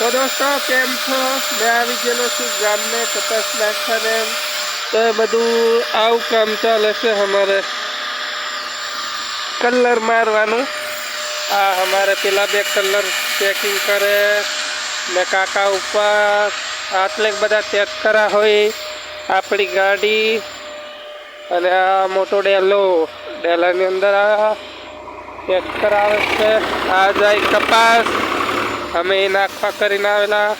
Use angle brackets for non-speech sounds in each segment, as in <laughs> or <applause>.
તો દોસ્તો, કેમ છો? મેં આવી ગયેલો છું ગામને કપાસ નાખવાને. તો એ બધું આવું કામ ચાલે છે અમારે. કલર મારવાનું. આ અમારે પેલા બે કલર ચેકિંગ કરે. ને કાકા ઉપર આટલે બધા ચેક કરા હોય. આપણી ગાડી અને આ મોટો ડેલો. ડેલાની અંદર આ ચેક કરાવે છે. આ જાય કપાસ. અમે એ નાખવા કરીને આવેલા.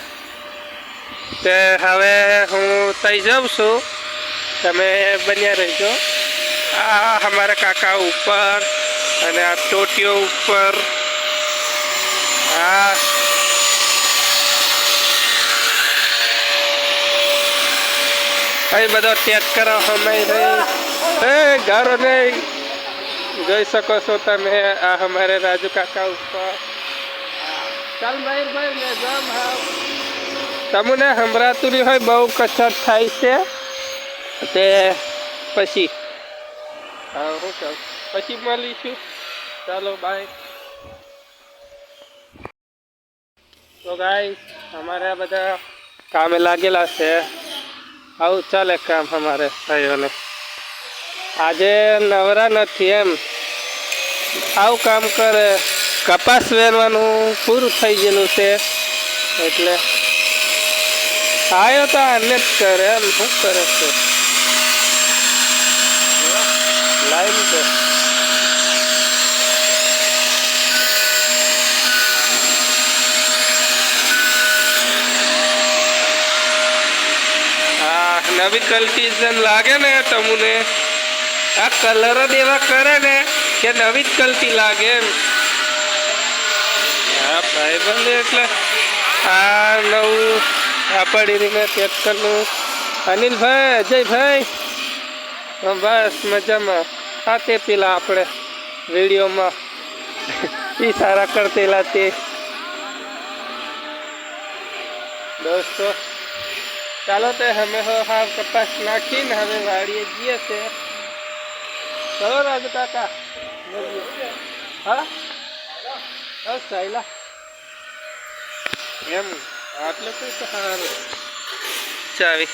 તે હવે હું તઈ જાઉં છું. તમે બન્યા રહેજો. આ અમારા કાકા ઉપર અને આ ટોટીઓ ઉપર. આ અહીં બધો ટેક કરો અમે એ ઘરો નહીં. જોઈ શકો છો તમે આ અમારે રાજુ કાકા ઉપર ચાલ ભાઈ ભાઈ મેં જામ હા તમને સંભળાતું નહીં હોય બહુ કસરત થાય છે. તે પછી. હા, હું કહું. પછી મળીશું. ચાલો બાય તો અમારે આ બધા કામે લાગેલા છે. આવું ચાલે કામ અમારે ભાઈઓને. આજે નવરા નથી એમ. આવું કામ કરે. કપાસ વેરવાનું પૂરું થઈ ગયેલું છે. એટલે આવ્યો તો આને જ કરે, એમ શું કરે છે? લાઈન છે. નવી કલ્ટિઝન લાગે ને તમને? આ કલર જ એવા કરે ને કે નવી જ કલ્ટી લાગે એમ. હા ભાઈ બંધ એટલે આ નવું આપડીને ટ્રેક્ટરનું અનિલભાઈ, અજયભાઈ. બસ મજામાં. આ તે પેલા આપણે વિડીયોમાં. <laughs> એ સારા કરતેલા તે. દોસ્તો, ચાલો તે અમે હાવ કપાસ નાખીને હવે વાડીએ જઈએ છે. ચલો રાજુ કાકા. હા? બસ સાયલા એમ. આટલે તો સારું. ચાવી.